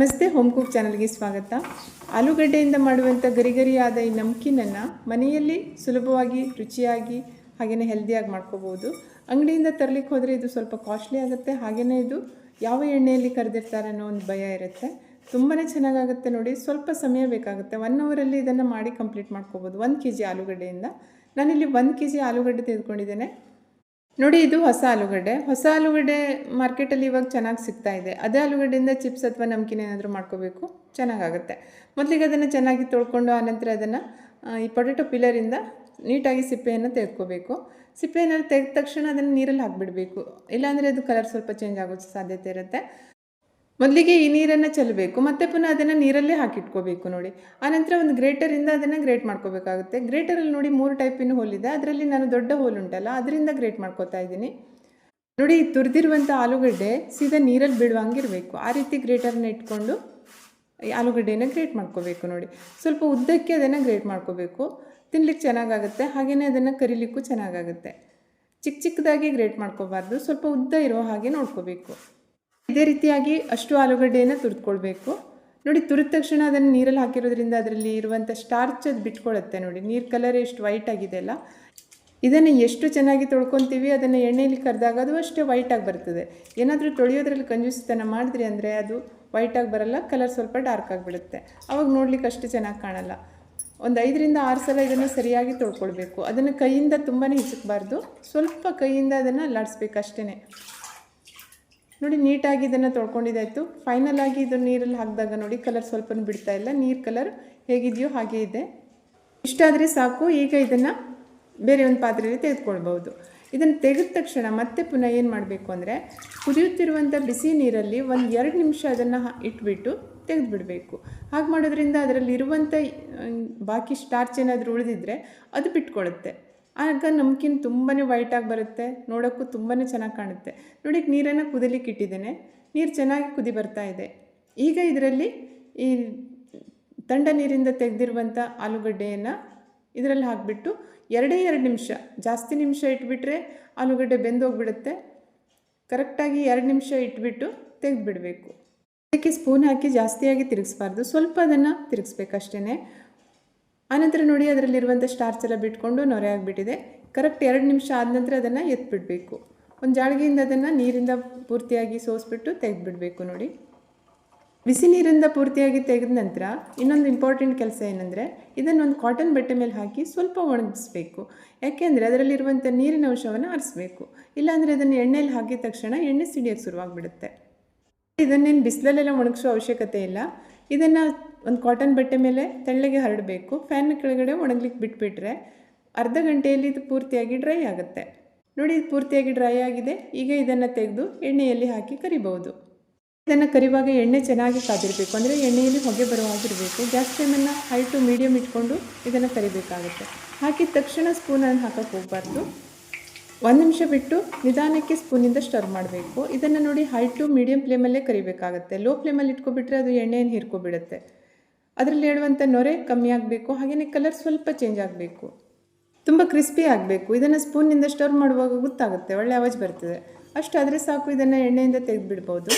ನಮಸ್ತೆ, home cook ಚಾನಲ್ಗೆ ಸ್ವಾಗತ. ಆಲೂಗಡ್ಡೆಯಿಂದ ಮಾಡುವಂಥ ಗರಿಗರಿಯಾದ ಈ ನಮ್ಕಿನನ್ನು ಮನೆಯಲ್ಲಿ ಸುಲಭವಾಗಿ, ರುಚಿಯಾಗಿ ಹಾಗೆಯೇ ಹೆಲ್ದಿಯಾಗಿ ಮಾಡ್ಕೋಬೋದು. ಅಂಗಡಿಯಿಂದ ತರಲಿಕ್ಕೆ ಹೋದರೆ ಇದು ಸ್ವಲ್ಪ ಕಾಸ್ಟ್ಲಿ ಆಗುತ್ತೆ. ಹಾಗೆಯೇ ಇದು ಯಾವ ಎಣ್ಣೆಯಲ್ಲಿ ಕರೆದಿರ್ತಾರೆ ಅನ್ನೋ ಒಂದು ಭಯ ಇರುತ್ತೆ. ತುಂಬಾ ಚೆನ್ನಾಗಾಗುತ್ತೆ ನೋಡಿ. ಸ್ವಲ್ಪ ಸಮಯ ಬೇಕಾಗುತ್ತೆ. ಒನ್ ಅವರಲ್ಲಿ ಇದನ್ನು ಮಾಡಿ ಕಂಪ್ಲೀಟ್ ಮಾಡ್ಕೋಬೋದು. ಒಂದು ಕೆ ಜಿ ಆಲೂಗಡ್ಡೆಯಿಂದ. ನಾನಿಲ್ಲಿ ಒಂದು ಕೆ ಜಿ ಆಲೂಗಡ್ಡೆ ತೆಗೆದುಕೊಂಡಿದ್ದೇನೆ. ನೋಡಿ, ಇದು ಹೊಸ ಆಲೂಗಡ್ಡೆ. ಹೊಸ ಆಲೂಗಡ್ಡೆ ಮಾರ್ಕೆಟಲ್ಲಿ ಇವಾಗ ಚೆನ್ನಾಗಿ ಸಿಗ್ತಾ ಇದೆ. ಅದೇ ಆಲೂಗಡ್ಡೆಯಿಂದ ಚಿಪ್ಸ್ ಅಥವಾ ನಮ್ಕಿನ ಏನಾದರೂ ಮಾಡ್ಕೋಬೇಕು, ಚೆನ್ನಾಗಾಗುತ್ತೆ. ಮೊದಲಿಗೆ ಅದನ್ನು ಚೆನ್ನಾಗಿ ತೊಳ್ಕೊಂಡು, ಆನಂತರ ಅದನ್ನು ಈ ಪೊಟೆಟೊ ಪಿಲ್ಲರಿಂದ ನೀಟಾಗಿ ಸಿಪ್ಪೆಯನ್ನು ತೆಗೆದುಕೋಬೇಕು. ಸಿಪ್ಪೆಯನ್ನು ತೆಗೆದ ತಕ್ಷಣ ಅದನ್ನು ನೀರಲ್ಲಿ ಹಾಕಿಬಿಡಬೇಕು. ಇಲ್ಲಾಂದರೆ ಅದು ಕಲರ್ ಸ್ವಲ್ಪ ಚೇಂಜ್ ಆಗೋ ಸಾಧ್ಯತೆ ಇರುತ್ತೆ. ಮೊದಲಿಗೆ ಈ ನೀರನ್ನು ಚೆಲ್ಲಬೇಕು, ಮತ್ತೆ ಪುನಃ ಅದನ್ನು ನೀರಲ್ಲೇ ಹಾಕಿಟ್ಕೋಬೇಕು ನೋಡಿ. ಆನಂತರ ಒಂದು ಗ್ರೇಟರಿಂದ ಅದನ್ನು ಗ್ರೇಟ್ ಮಾಡ್ಕೋಬೇಕಾಗುತ್ತೆ. ಗ್ರೇಟರಲ್ಲಿ ನೋಡಿ ಮೂರು ಟೈಪಿನ ಇದೆ. ಅದರಲ್ಲಿ ನಾನು ದೊಡ್ಡ ಹೋಲ್ ಉಂಟಲ್ಲ, ಅದರಿಂದ ಗ್ರೇಟ್ ಮಾಡ್ಕೋತಾ ಇದ್ದೀನಿ. ನೋಡಿ ತುರಿದಿರುವಂಥ ಆಲೂಗಡ್ಡೆ ಸೀದಾ ನೀರಲ್ಲಿ ಬಿಡುವಂಗಿರಬೇಕು ಆ ರೀತಿ ಗ್ರೇಟರ್ನ ಇಟ್ಕೊಂಡು ಆಲೂಗಡ್ಡೆನ ಗ್ರೇಟ್ ಮಾಡ್ಕೋಬೇಕು ನೋಡಿ. ಸ್ವಲ್ಪ ಉದ್ದಕ್ಕೆ ಅದನ್ನು ಗ್ರೇಟ್ ಮಾಡ್ಕೋಬೇಕು. ತಿನ್ಲಿಕ್ಕೆ ಚೆನ್ನಾಗಾಗುತ್ತೆ ಹಾಗೆಯೇ ಅದನ್ನು ಕರಿಲಿಕ್ಕೂ ಚೆನ್ನಾಗಾಗುತ್ತೆ. ಚಿಕ್ಕ ಚಿಕ್ಕದಾಗಿ ಗ್ರೇಟ್ ಮಾಡ್ಕೋಬಾರ್ದು, ಸ್ವಲ್ಪ ಉದ್ದ ಇರೋ ಹಾಗೆ ನೋಡ್ಕೋಬೇಕು. ಇದೇ ರೀತಿಯಾಗಿ ಅಷ್ಟು ಆಲೂಗಡ್ಡೆಯನ್ನು ತುರಿದ್ಕೊಳ್ಬೇಕು. ನೋಡಿ, ತುರಿದ ತಕ್ಷಣ ಅದನ್ನು ನೀರಲ್ಲಿ ಹಾಕಿರೋದ್ರಿಂದ ಅದರಲ್ಲಿ ಇರುವಂಥ ಸ್ಟಾರ್ಚ್ ಅದು ಬಿಟ್ಕೊಳ್ಳುತ್ತೆ ನೋಡಿ. ನೀರು ಕಲರ್ ಎಷ್ಟು ವೈಟ್ ಆಗಿದೆ ಅಲ್ಲ? ಇದನ್ನು ಎಷ್ಟು ಚೆನ್ನಾಗಿ ತೊಳ್ಕೊತೀವಿ, ಅದನ್ನು ಎಣ್ಣೆಯಲ್ಲಿ ಕರೆದಾಗ ಅದು ಅಷ್ಟೇ ವೈಟಾಗಿ ಬರ್ತದೆ. ಏನಾದರೂ ತೊಳೆಯೋದ್ರಲ್ಲಿ ಕಂಜೂಸಿತನ ಮಾಡಿದ್ರಿ ಅಂದರೆ ಅದು ವೈಟಾಗಿ ಬರಲ್ಲ ಕಲರ್ ಸ್ವಲ್ಪ ಡಾರ್ಕ್ ಆಗಿಬಿಡುತ್ತೆ ಅವಾಗ ನೋಡ್ಲಿಕ್ಕೆ ಅಷ್ಟು ಚೆನ್ನಾಗಿ ಕಾಣಲ್ಲ. ಒಂದು ಐದರಿಂದ ಆರು ಸಲ ಇದನ್ನು ಸರಿಯಾಗಿ ತೊಳ್ಕೊಳ್ಬೇಕು. ಅದನ್ನು ಕೈಯಿಂದ ತುಂಬಾ ಹಿಚಕಬಾರ್ದು ಸ್ವಲ್ಪ ಕೈಯಿಂದ ಅದನ್ನು ಅಲ್ಲಾಡಿಸ್ಬೇಕು ಅಷ್ಟೇ ನೋಡಿ, ನೀಟಾಗಿ ಇದನ್ನು ತೊಳ್ಕೊಂಡಿದ್ದಾಯಿತು ಫೈನಲ್ ಆಗಿ ಇದು ನೀರಲ್ಲಿ ಹಾಕಿದಾಗ ನೋಡಿ ಕಲರ್ ಸ್ವಲ್ಪ ಬಿಡ್ತಾ ಇಲ್ಲ. ನೀರು ಕಲರ್ ಹೇಗಿದೆಯೋ ಹಾಗೇ ಇದೆ. ಇಷ್ಟಾದರೆ ಸಾಕು. ಈಗ ಇದನ್ನು ಬೇರೆ ಒಂದು ಪಾತ್ರೆಯಲ್ಲಿ ತೆಗೆದುಕೊಳ್ಬೋದು ಇದನ್ನು ತೆಗೆದ ತಕ್ಷಣ ಮತ್ತೆ ಪುನಃ ಏನು ಮಾಡಬೇಕು ಅಂದರೆ ಕುದಿಯುತ್ತಿರುವಂಥ ಬಿಸಿ ನೀರಲ್ಲಿ ಒಂದು ಎರಡು ನಿಮಿಷ ಅದನ್ನು ಇಟ್ಬಿಟ್ಟು ತೆಗೆದುಬಿಡಬೇಕು. ಹಾಗೆ ಮಾಡೋದ್ರಿಂದ ಅದರಲ್ಲಿರುವಂಥ ಬಾಕಿ ಸ್ಟಾರ್ಚ್ ಏನಾದರೂ ಉಳಿದಿದ್ರೆ ಅದು ಬಿಟ್ಕೊಳ್ಳುತ್ತೆ ಆಗ ನಮ್ಕಿನ್ ತುಂಬಾ ವೈಟಾಗಿ ಬರುತ್ತೆ, ನೋಡೋಕ್ಕೂ ತುಂಬಾ ಚೆನ್ನಾಗಿ ಕಾಣುತ್ತೆ. ನೋಡಿ, ನೀರನ್ನು ಕುದಿಲಿಕ್ಕೆ ಇಟ್ಟಿದ್ದೇನೆ. ನೀರು ಚೆನ್ನಾಗಿ ಕುದಿ ಬರ್ತಾ ಇದೆ. ಈಗ ಇದರಲ್ಲಿ ಈ ತಂಡ ನೀರಿಂದ ತೆಗೆದಿರುವಂಥ ಆಲೂಗಡ್ಡೆಯನ್ನು ಇದರಲ್ಲಿ ಹಾಕಿಬಿಟ್ಟು ಎರಡೇ ಎರಡು ನಿಮಿಷ, ಜಾಸ್ತಿ ನಿಮಿಷ ಇಟ್ಬಿಟ್ರೆ ಆಲೂಗಡ್ಡೆ ಬೆಂದೋಗ್ಬಿಡುತ್ತೆ ಕರೆಕ್ಟಾಗಿ ಎರಡು ನಿಮಿಷ ಇಟ್ಬಿಟ್ಟು ತೆಗೆದುಬಿಡಬೇಕು. ಅದಕ್ಕೆ ಸ್ಪೂನ್ ಹಾಕಿ ಜಾಸ್ತಿಯಾಗಿ ತಿರುಗಿಸ್ಬಾರ್ದು. ಸ್ವಲ್ಪ ಅದನ್ನು ತಿರುಗಿಸ್ಬೇಕಷ್ಟೇ ಆನಂತರ ನೋಡಿ ಅದರಲ್ಲಿರುವಂಥ ಸ್ಟಾರ್ಚ್ ಎಲ್ಲ ಬಿಟ್ಕೊಂಡು ನೊರೆ ಆಗಿಬಿಟ್ಟಿದೆ. ಕರೆಕ್ಟ್ ಎರಡು ನಿಮಿಷ ಆದ ನಂತರ ಅದನ್ನು ಎತ್ಬಿಡಬೇಕು. ಒಂದು ಜಾಳಿಗೆಯಿಂದ ಅದನ್ನು ನೀರಿಂದ ಪೂರ್ತಿಯಾಗಿ ಸೋಸ್ಬಿಟ್ಟು ತೆಗೆದುಬಿಡಬೇಕು ನೋಡಿ. ಬಿಸಿ ನೀರಿಂದ ಪೂರ್ತಿಯಾಗಿ ತೆಗೆದ ನಂತರ ಇನ್ನೊಂದು ಇಂಪಾರ್ಟೆಂಟ್ ಕೆಲಸ ಏನಂದರೆ ಇದನ್ನು ಒಂದು ಕಾಟನ್ ಬಟ್ಟೆ ಮೇಲೆ ಹಾಕಿ ಸ್ವಲ್ಪ ಒಣಗಿಸ್ಬೇಕು. ಯಾಕೆಂದರೆ ಅದರಲ್ಲಿರುವಂಥ ನೀರಿನ ಅಂಶವನ್ನು ಆರಿಸ್ಬೇಕು. ಇಲ್ಲಾಂದರೆ ಅದನ್ನು ಎಣ್ಣೆಯಲ್ಲಿ ಹಾಕಿದ ತಕ್ಷಣ ಎಣ್ಣೆ ಸಿಡಿಯೋಕ್ಕೆ ಶುರುವಾಗ್ಬಿಡುತ್ತೆ. ಇದನ್ನೇನು ಬಿಸಿಲಲ್ಲೆಲ್ಲ ಒಣಗಿಸೋ ಅವಶ್ಯಕತೆ ಇಲ್ಲ. ಇದನ್ನು ಒಂದು ಕಾಟನ್ ಬಟ್ಟೆ ಮೇಲೆ ತೆಳ್ಳಗೆ ಹರಡಬೇಕು. ಫ್ಯಾನ್ ಕೆಳಗಡೆ ಒಣಗ್ಲಿಕ್ಕೆ ಬಿಟ್ಬಿಟ್ರೆ ಅರ್ಧ ಗಂಟೆಯಲ್ಲಿ ಇದು ಪೂರ್ತಿಯಾಗಿ ಡ್ರೈ ಆಗುತ್ತೆ. ನೋಡಿ, ಇದು ಪೂರ್ತಿಯಾಗಿ ಡ್ರೈ ಆಗಿದೆ. ಈಗ ಇದನ್ನು ತೆಗೆದು ಎಣ್ಣೆಯಲ್ಲಿ ಹಾಕಿ ಕರಿಬಹುದು. ಇದನ್ನು ಕರಿವಾಗ ಎಣ್ಣೆ ಚೆನ್ನಾಗಿ ಕಾದಿರಬೇಕು. ಅಂದರೆ ಎಣ್ಣೆಯಲ್ಲಿ ಹೊಗೆ ಬರುವಾಗಿರಬೇಕು. ಗ್ಯಾಸ್ ಫ್ಲೇಮನ್ನು ಹೈ ಟು ಮೀಡಿಯಮ್ ಇಟ್ಕೊಂಡು ಇದನ್ನು ಕರಿಬೇಕಾಗುತ್ತೆ. ಹಾಕಿದ ತಕ್ಷಣ ಸ್ಪೂನನ್ನು ಹಾಕೋಕ್ಕೆ ಹೋಗಬಾರ್ದು. ಒಂದು ನಿಮಿಷ ಬಿಟ್ಟು ನಿಧಾನಕ್ಕೆ ಸ್ಪೂನಿಂದ ಸ್ಟರ್ ಮಾಡಬೇಕು. ಇದನ್ನು ನೋಡಿ ಹೈ ಟು ಮೀಡಿಯಂ ಫ್ಲೇಮಲ್ಲೇ ಕರಿಬೇಕಾಗುತ್ತೆ. ಲೋ ಫ್ಲೇಮಲ್ಲಿ ಇಟ್ಕೊಬಿಟ್ರೆ ಅದು ಎಣ್ಣೆಯನ್ನು ಹೀರ್ಕೊಬಿಡುತ್ತೆ. ಅದರಲ್ಲಿ ಹೇಳುವಂಥ ನೊರೆ ಕಮ್ಮಿ ಆಗಬೇಕು ಹಾಗೆಯೇ ಕಲರ್ ಸ್ವಲ್ಪ ಚೇಂಜ್ ಆಗಬೇಕು. ತುಂಬ ಕ್ರಿಸ್ಪಿ ಆಗಬೇಕು. ಇದನ್ನು ಸ್ಪೂನಿಂದ ಸ್ಟರ್ ಮಾಡುವಾಗ ಗೊತ್ತಾಗುತ್ತೆ, ಒಳ್ಳೆ ಆವಾಜ್ ಬರ್ತದೆ. ಅಷ್ಟಾದರೆ ಸಾಕು, ಇದನ್ನು ಎಣ್ಣೆಯಿಂದ ತೆಗೆದುಬಿಡ್ಬೋದು.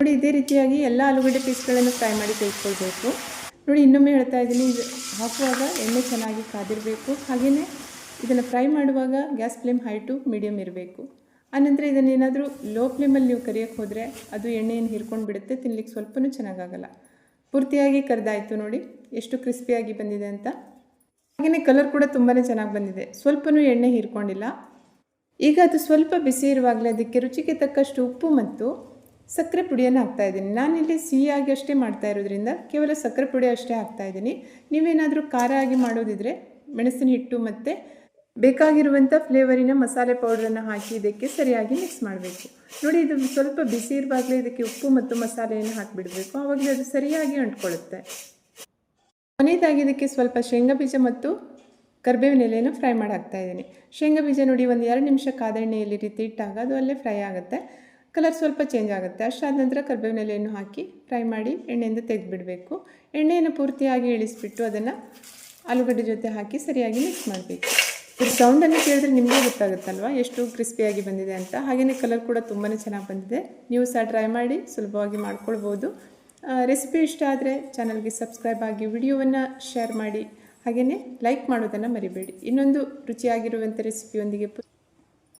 ನೋಡಿ, ಇದೇ ರೀತಿಯಾಗಿ ಎಲ್ಲ ಆಲೂಗಡ್ಡೆ ಪೀಸ್ಗಳನ್ನು ಫ್ರೈ ಮಾಡಿ ತೆಗೆದುಕೊಳ್ಬೇಕು. ನೋಡಿ, ಇನ್ನೊಮ್ಮೆ ಹೇಳ್ತಾ ಇದ್ದೀನಿ, ಇದು ಹಾಕುವಾಗ ಎಣ್ಣೆ ಚೆನ್ನಾಗಿ ಕಾದಿರಬೇಕು. ಹಾಗೆಯೇ ಇದನ್ನು ಫ್ರೈ ಮಾಡುವಾಗ gas flame high to medium ಇರಬೇಕು. ಆನಂತರ ಇದನ್ನೇನಾದರೂ ಲೋ ಫ್ಲೇಮಲ್ಲಿ ನೀವು ಕರಿಯೋಕ್ಕೆ ಹೋದರೆ ಅದು ಎಣ್ಣೆಯನ್ನು ಹೀರ್ಕೊಂಡು ಬಿಡುತ್ತೆ, ತಿನ್ಲಿಕ್ಕೆ ಸ್ವಲ್ಪನೂ ಚೆನ್ನಾಗಾಗಲ್ಲ. ಪೂರ್ತಿಯಾಗಿ ಕರೆದಾಯಿತು ನೋಡಿ, ಎಷ್ಟು ಕ್ರಿಸ್ಪಿಯಾಗಿ ಬಂದಿದೆ ಅಂತ. ಹಾಗೆಯೇ ಕಲರ್ ಕೂಡ ತುಂಬಾ ಚೆನ್ನಾಗಿ ಬಂದಿದೆ. ಸ್ವಲ್ಪನೂ ಎಣ್ಣೆ ಹೀರ್ಕೊಂಡಿಲ್ಲ. ಈಗ ಅದು ಸ್ವಲ್ಪ ಬಿಸಿ ಇರುವಾಗಲೇ ಅದಕ್ಕೆ ರುಚಿಗೆ ತಕ್ಕಷ್ಟು ಉಪ್ಪು ಮತ್ತು ಸಕ್ಕರೆ ಪುಡಿಯನ್ನು ಹಾಕ್ತಾ ಇದ್ದೀನಿ. ನಾನಿಲ್ಲಿ ಸಿಹಿಯಾಗಿ ಅಷ್ಟೇ ಮಾಡ್ತಾ ಇರೋದ್ರಿಂದ ಕೇವಲ ಸಕ್ಕರೆ ಪುಡಿ ಅಷ್ಟೇ ಹಾಕ್ತಾ ಇದ್ದೀನಿ. ನೀವೇನಾದರೂ ಖಾರ ಆಗಿ ಮಾಡೋದಿದ್ರೆ ಮೆಣಸಿನ ಹಿಟ್ಟು ಮತ್ತು ಬೇಕಾಗಿರುವಂಥ ಫ್ಲೇವರಿನ ಮಸಾಲೆ ಪೌಡ್ರನ್ನು ಹಾಕಿ ಇದಕ್ಕೆ ಸರಿಯಾಗಿ ಮಿಕ್ಸ್ ಮಾಡಬೇಕು. ನೋಡಿ, ಇದು ಸ್ವಲ್ಪ ಬಿಸಿ ಇರುವಾಗಲೇ ಇದಕ್ಕೆ ಉಪ್ಪು ಮತ್ತು ಮಸಾಲೆಯನ್ನು ಹಾಕಿಬಿಡಬೇಕು. ಆವಾಗಲೇ ಅದು ಸರಿಯಾಗಿ ಅಂಟ್ಕೊಳ್ಳುತ್ತೆ. ಕೊನೆಯದಾಗಿ ಇದಕ್ಕೆ ಸ್ವಲ್ಪ ಶೇಂಗಾ ಬೀಜ ಮತ್ತು ಕರ್ಬೇವಿನ ಎಲೆಯನ್ನು ಫ್ರೈ ಮಾಡಿ ಹಾಕ್ತಾ ಇದ್ದೀನಿ. ಶೇಂಗಾ ಬೀಜ ನೋಡಿ, ಒಂದು ಎರಡು ನಿಮಿಷ ಕಾದ ಎಣ್ಣೆಯಲ್ಲಿ ರೀತಿ ಇಟ್ಟಾಗ ಅದು ಅಲ್ಲೇ ಫ್ರೈ ಆಗುತ್ತೆ. ಕಲರ್ ಸ್ವಲ್ಪ ಚೇಂಜ್ ಆಗುತ್ತೆ. ಅಷ್ಟಾದ ನಂತರ ಕರ್ಬೇವಿನ ಎಲೆಯನ್ನು ಹಾಕಿ ಫ್ರೈ ಮಾಡಿ ಎಣ್ಣೆಯಿಂದ ತೆಗೆದುಬಿಡಬೇಕು. ಎಣ್ಣೆಯನ್ನು ಪೂರ್ತಿಯಾಗಿ ಇಳಿಸ್ಬಿಟ್ಟು ಅದನ್ನು ಆಲೂಗಡ್ಡೆ ಜೊತೆ ಹಾಕಿ ಸರಿಯಾಗಿ ಮಿಕ್ಸ್ ಮಾಡಬೇಕು. ಇದು ಸೌಂಡನ್ನು ಕೇಳಿದ್ರೆ ನಿಮಗೂ ಗೊತ್ತಾಗುತ್ತಲ್ವ? ಎಷ್ಟು ಕ್ರಿಸ್ಪಿಯಾಗಿ ಬಂದಿದೆ ಅಂತ? ಹಾಗೆಯೇ ಕಲರ್ ಕೂಡ ತುಂಬಾ ಚೆನ್ನಾಗಿ ಬಂದಿದೆ. ನೀವು ಸಹ ಟ್ರೈ ಮಾಡಿ, ಸುಲಭವಾಗಿ ಮಾಡ್ಕೊಳ್ಬೋದು. ರೆಸಿಪಿ ಇಷ್ಟ ಆದರೆ ಚಾನಲ್ಗೆ ಸಬ್ಸ್ಕ್ರೈಬ್ ಆಗಿ ವಿಡಿಯೋವನ್ನು ಶೇರ್ ಮಾಡಿ. ಹಾಗೆಯೇ ಲೈಕ್ ಮಾಡೋದನ್ನು ಮರಿಬೇಡಿ. ಇನ್ನೊಂದು ರುಚಿಯಾಗಿರುವಂಥ ರೆಸಿಪಿಯೊಂದಿಗೆ